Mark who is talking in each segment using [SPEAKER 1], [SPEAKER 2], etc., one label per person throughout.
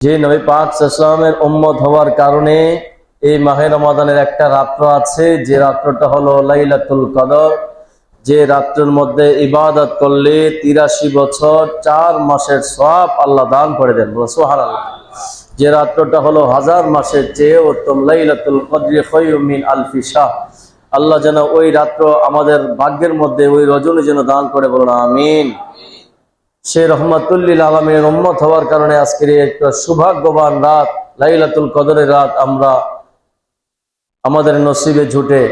[SPEAKER 1] যে নবী পাক সাল্লামের উম্মত হওয়ার কারণে এই মাহে রমাদানের একটা রাত্র আছে, যে রাত্রটা হলো লাইলাতুল কদর, যে রাত্রের মধ্যে ইবাদত করলে তিরাশি বছর চার মাসের সব আল্লাহ দান করে দেন। সোহান যে রাত্রটা হলো হাজার মাসের চেয়ে উত্তম, লাইলাতুল কদরি খৈমিন আলফি শাহ আল্লাহ যেন ওই রাত্র আমাদের ভাগ্যের মধ্যে, ওই রজনী যেন দান করে বলুন, আমিন। সে রহমাতুল্লিল আলমের উম্মত হওয়ার কারণে আজকের একটা সৌভাগ্যবান রাত, লাইলাতুল কদরের রাত আমরা আমাদের নসিবে ঝুটে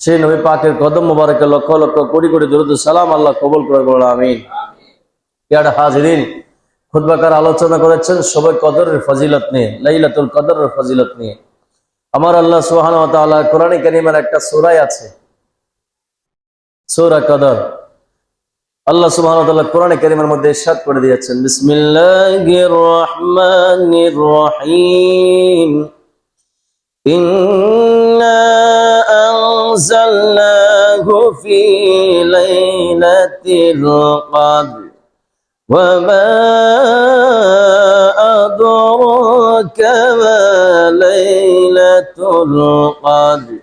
[SPEAKER 1] সেই নবী পাকের কদম মুবারকে লক্ষ লক্ষ কোটি কোটি দরুদ সালাম আল্লাহ কবুল করে বলল আমিন। হাজরিন খুদবাকার আলোচনা করেছেন সবাই কদরের ফজিলত নিয়ে, লাইলাতুল কদরের ফজিলত নিয়ে। আমার আল্লাহ সুহান কোরআনে কারিমের একটা সোরাই আছে, সূরা কদর। আল্লাহ সুবহানাহু ওয়া তাআলা কোরআনে কারীমের মধ্যে ইরশাদ করে দিয়েছেন বিসমিল্লাহির রহমানির রহিম ইন্না আনজালনাহু ফি লাইলাতিল কদর وما أدراك ما ليلة القدر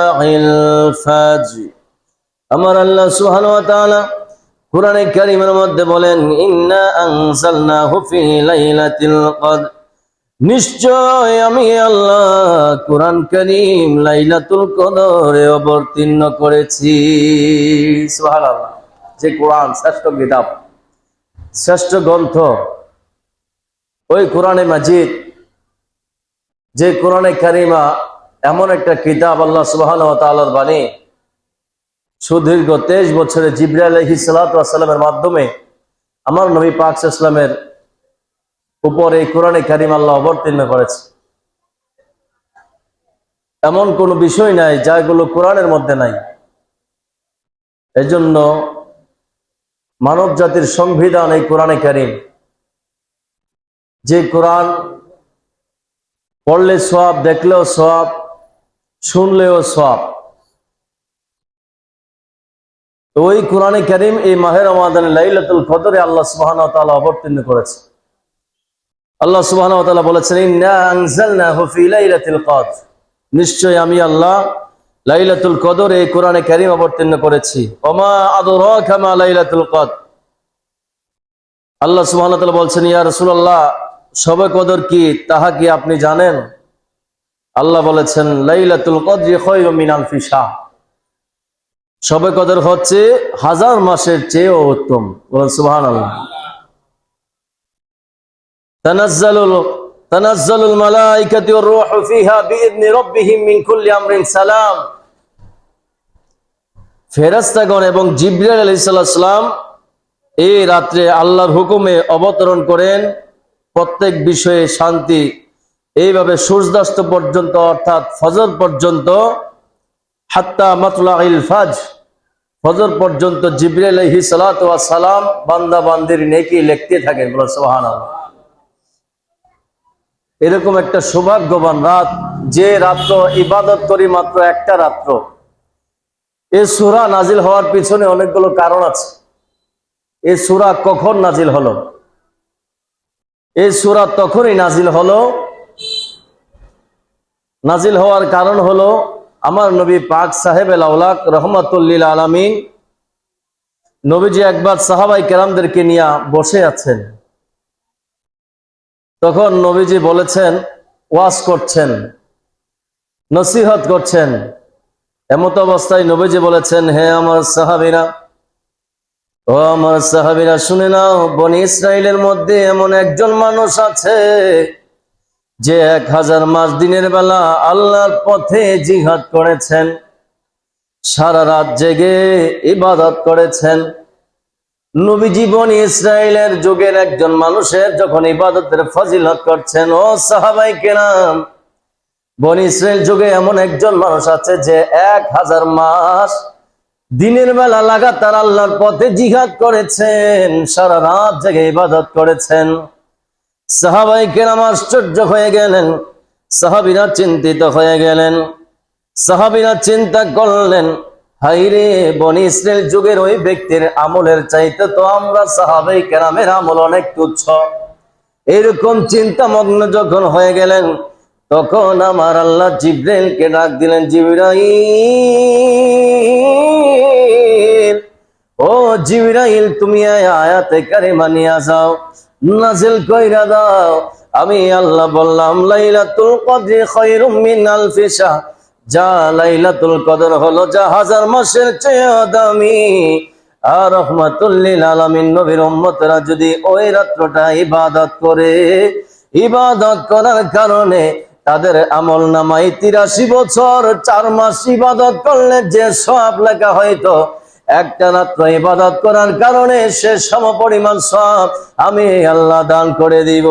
[SPEAKER 1] الفجر আমার আল্লাহ সুবহান ওয়া তাআলা কোরআনে কারীমের মধ্যে বলেন ইন্না আনজালনাহু ফি লাইলাতিল কদর নিশ্চয় আমি আল্লাহ কোরআন করিম লাইলাতুল কদরে অবতীর্ণ করেছি সুবহানাল্লাহ যে কোরআন শ্রেষ্ঠ কিতাব শ্রেষ্ঠ গ্রন্থ ওই কোরআনে মাজিদ যে কোরআনে কারিমা এমন একটা কিতাব আল্লাহ সুবহান ওয়া বাণী। সুদীর্ঘ তেইশ বছরে জিব্রাইল আলাইহিস সালাতু ওয়াস সালামের মাধ্যমে আমার নবী পাক ইসলামের উপরে এই কোরআনে কারিম আল্লাহ অবতীর্ণ করেছে। এমন কোনো বিষয় নাই যাগুলো কোরআনের মধ্যে নাই। এজন্য মানব জাতির সংবিধান এই কোরআনে কারিম। যে কোরআন পড়লে সব দেখলেও সব শুনলেও সব। তো ওই কোরআনে কারিম এই মাহের আমাদান লাইলাতুল কদরে আল্লাহ সুবহানাহু ওয়া তাআলা অবতীর্ণ করেছে। আল্লাহ সুবহানাহু ওয়া তাআলা বলেছেন, ইন্না আনজালনাহু ফি লাইলাতিল কদর। নিশ্চয় আমি আল্লাহ লাইলাতুল কদর এই কোরআনে কারীম অবতীর্ণ করেছি। ওমা আদরাকা মা লাইলাতুল কদর। আল্লাহ সুবহানাহু ওয়া তাআলা বলছেন, ইয়া রাসূলুল্লাহ শবে কদর কি তাহা কি আপনি জানেন? আল্লাহ বলেছেন, লাইলাতুল কদরি খায়রুম মিনাল ফিসা সবে কদর হচ্ছে হাজার মাসের চেয়েও উত্তম। বলেন, সুবহানাল্লাহ। তানাজ্জালুল তানাজ্জালুল মালাইকাতু ওয়ার রূহু ফিহা বিইذن রব্বিহিম মিন কুল্লি আমরিন সালাম। ফেরেশতাগণ এবং জিবরাইল আলাইহিস সালাম এই রাতে আল্লাহর হুকুমে অবতরণ করেন। প্রত্যেক বিষয়ে শান্তি এইভাবে সূর্যাস্ত পর্যন্ত, অর্থাৎ ফজর পর্যন্ত, হাত্তা মাতলা ইল ফাজ, ফজর পর্যন্ত জিব্রাইল আলহি সালাম বান্দা বান্দির নেকি লিখতে থাকেন, বলে সোহান এরকম একটা সৌভাগ্যবান রাত, যে রাত্র ইবাদত করি মাত্র একটা রাত্র। এই সুরা নাজিল হওয়ার পিছনে অনেকগুলো কারণ আছে। এই সুরা কখন নাজিল হলো? এই সুরা তখনই নাজিল হলো নাজিল হওয়ার কারণ হলো আমার নবী পাক সাহেব আউলাক রহমতুল্লিল আলমিন নবীজি একবার সাহাবাই কেরামদেরকে নিয়ে বসে আছেন। তখন নবীজি বলেছেন, ওয়াজ করছেন, নসিহত করছেন। এমত অবস্থায় নবীজি বলেছেন, হে আমার সাহাবিরা, ও আমার সাহাবিরা, শুনে নাও, বনি ইসরায়েলের মধ্যে এমন একজন মানুষ আছে যে এক হাজার মাস দিনের বেলা আল্লাহর পথে জিহাদ করেছেন, সারা রাত জেগে ইবাদত করেছেন। নবীজি বনি ইসরায়েলের যুগের একজন মানুষের যখন ইবাদতের ফজিলত করছেন, ও সাহাবাই কেরাম, বন ইসরায়েল যুগে এমন একজন মানুষ আছে যে এক হাজার মাস দিনের বেলা লাগাতার আল্লাহর পথে জিহাদ করেছেন, সারা রাত জেগে ইবাদত করেছেন। সাহাবাই কেরাম আশ্চর্য হয়ে গেলেন। সাহাবিরা চিন্তিত হয়ে গেলেন। সাহাবিরা চিন্তা করলেন হাইরে বনি ইসরায়েল যুগের ওই ব্যক্তির আমলের চাইতে তো আমরা সাহাবাই কেরামের আমল অনেক তুচ্ছ। এরকম চিন্তা মগ্ন যখন হয়ে গেলেন, তখন আমার আল্লাহ জিব্রাইলকে ডাক দিলেন, জিব্রাইল, ও জিব্রাইল, তুমি আয়াতে কারিমা নিয়ে যাও। নাজিল কইরা দাও। আমি আল্লাহ বললাম, লাইলাতুল কদরি খায়রুম মিন আলফি শাহ যা লাইলাতুল কদর হলো যা হাজার মাসের চেয়ে দামি। আর রহমাতুল্লিল আলামিন নবীর উম্মতরা যদি ওই রাত্রটা ইবাদত করে, ইবাদত করার কারণে তাদের আমল নামাই তিরাশি বছর, চার মাস ইবাদত করলে যে সব লেখা হয়তো একটা রাত্র ইবাদত করার কারণে সে সম পরিমাণ সব আমি আল্লাহ দান করে দিব।